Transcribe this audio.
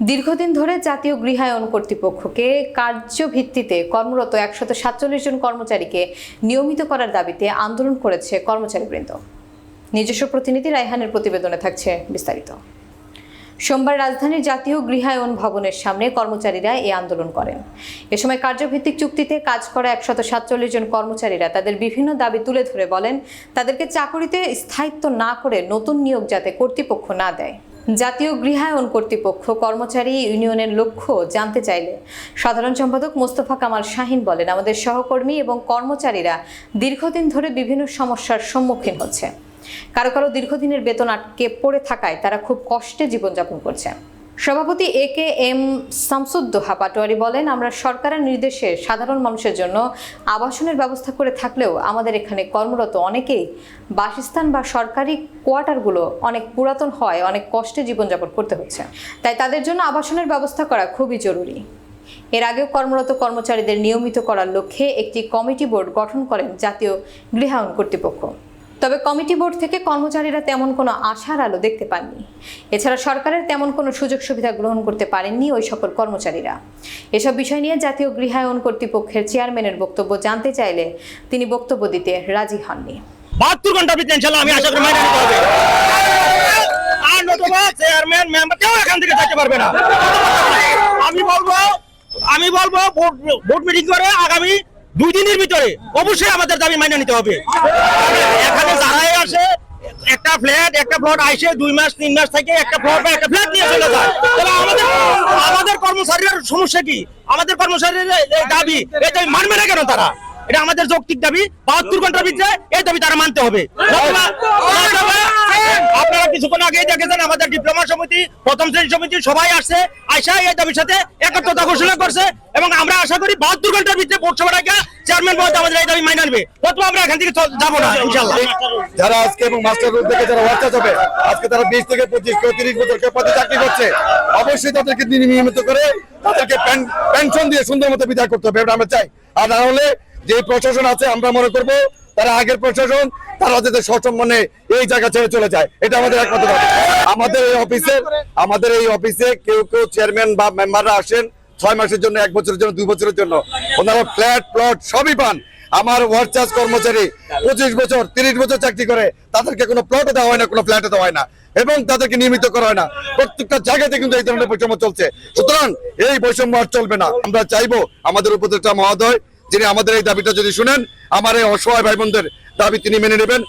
দীর্ঘদিন ধরে জাতীয় গৃহায়ন কর্তৃপক্ষকে কার্যভিত্তিতে কর্মরত একশত সাতচল্লিশ জন কর্মচারীকে নিয়মিত করার দাবিতে আন্দোলন করেছে কর্মচারীবৃন্দ। নিজস্ব প্রতিনিধি রায়হানের প্রতিবেদনে থাকছে বিস্তারিত। সোমবার রাজধানীর জাতীয় গৃহায়ন ভবনের সামনে কর্মচারীরা এই আন্দোলন করেন। এ সময় কার্যভিত্তিক চুক্তিতে কাজ করা একশত সাতচল্লিশ জন কর্মচারীরা তাদের বিভিন্ন দাবি তুলে ধরে বলেন, তাদেরকে চাকরিতে স্থায়িত্ব না করে নতুন নিয়োগ যাতে কর্তৃপক্ষ না দেয়। জাতীয় গৃহায়ন কর্তৃপক্ষ কর্মচারী ইউনিয়নের লক্ষ্য জানতে চাইলে সাধারণ সম্পাদক মোস্তফা কামাল শাহিন বলেন, আমাদের সহকর্মী এবং কর্মচারীরা দীর্ঘদিন ধরে বিভিন্ন সমস্যার সম্মুখীন হচ্ছে। কারও কারও দীর্ঘদিনের বেতন আটকে পড়ে থাকায় তারা খুব কষ্টে জীবনযাপন করছে। সভাপতি A K M Shamsuddoha Patwari বলেন, আমরা সরকারের নির্দেশে সাধারণ মানুষের জন্য আবাসনের ব্যবস্থা করে থাকলেও আমাদের এখানে কর্মরত অনেকেই বাসস্থান বা সরকারি কোয়ার্টারগুলো অনেক পুরাতন হয়, অনেক কষ্টে জীবনযাপন করতে হচ্ছে। তাই তাদের জন্য আবাসনের ব্যবস্থা করা খুবই জরুরি। এর আগেও কর্মরত কর্মচারীদের নিয়মিত করার লক্ষ্যে একটি কমিটি বোর্ড গঠন করেন জাতীয় গৃহায়ন কর্তৃপক্ষ। তবে কমিটি বোর্ড থেকে কর্মচারীরা তেমন কোনো আশার আলো দেখতে পাননি। এছাড়া সরকারের তেমন কোনো সুযোগ সুবিধা গ্রহণ করতে পারেননি ওই সকল কর্মচারীরা। এসব বিষয় নিয়ে জাতীয় গৃহায়ন কর্তৃপক্ষের চেয়ারম্যানের বক্তব্য জানতে চাইলে তিনি বক্তব্য দিতে রাজি হননি। বাহাত্তর ঘণ্টার ভিতরে ইনশাল্লাহ আমি আশা করি মাইনে নিতে আর নতুবা চেয়ারম্যান মেম্বার কেউ এখান থেকে থাকতে পারবে না। আমি বলব আমি বলব বোর্ড বোর্ড মিটিং করে আগামী দুই দিনের ভিতরে অবশ্যই আমাদের দাবি মাইনে নিতে হবে। আসে একটা ফ্ল্যাট, একটা প্লট আইসে দুই মাস, তিন মাস থেকে একটা প্লট বা একটা ফ্ল্যাট নিয়ে চলে যায়। আমাদের আমাদের কর্মচারীর সমস্যা কি? আমাদের কর্মচারীর দাবি মানবে না কেন তারা? এটা আমাদের যৌক্তিক দাবি, বাহাত্তর ঘণ্টার ভিতরে এই দাবি তারা মানতে হবে। আপনারা কিছুক্ষণ আগে দেখেছেন আমাদের ডিপ্লোমা সমিতি, প্রথম শ্রেণি সমিতি, সবাই আসছে, আইসা এই দাবির সাথে একত্রতা ঘোষণা করছে। এবং আমরা আশা করি বাহাত্তর ঘণ্টার ভিতরে সভাটাকে চেয়ারম্যান মহোদয় আমাদের এই দাবি মাইনে আনবে। আমরা এখান থেকে যাব না ইনশাল্লাহ যারা আজকে এবং মাস্টার থেকে যারা হবে আজকে তারা বিশ থেকে পঁচিশ তিরিশ বছর কেউ চাকরি করছে, অবশ্যই তাদেরকে নিয়মিত করে তাদেরকে পেনশন দিয়ে সুন্দর মতো বিদায় করতে হবে আমরা চাই। আর না হলে যে প্রশাসন আছে, আমরা মনে করব তারা আগের প্রশাসন, তারা যাতে সসম্মানে এই জায়গা ছেড়ে চলে যায়, এটা আমাদের একমাত্র। আমাদের এই অফিসে আমাদের এই অফিসে কেউ কেউ চেয়ারম্যান বা মেম্বাররা আসেন ছয় মাসের জন্য, এক বছরের জন্য, দুই বছরের জন্য। ওনারা ফ্ল্যাট, প্লট সবই পান। আমার ওয়ার্চার্স কর্মচারী পঁচিশ বছর, তিরিশ বছর চাকরি করে, তাদেরকে কোনো প্লটও দেওয়া হয় না, কোনো ফ্ল্যাটও দেওয়া হয় না। এবং তাদেরকে নিয়মিত করা হয় না। প্রত্যেকটা জায়গাতে কিন্তু এই ধরনের বৈষম্য চলছে। সুতরাং এই বৈষম্য আর চলবে না। আমরা চাইব আমাদের উপদেষ্টা মহোদয়, যিনি আমাদের এই দাবিটা যদি শুনেন, আমার এই অসহায় ভাই বোনদের দাবি তিনি মেনে নেবেন।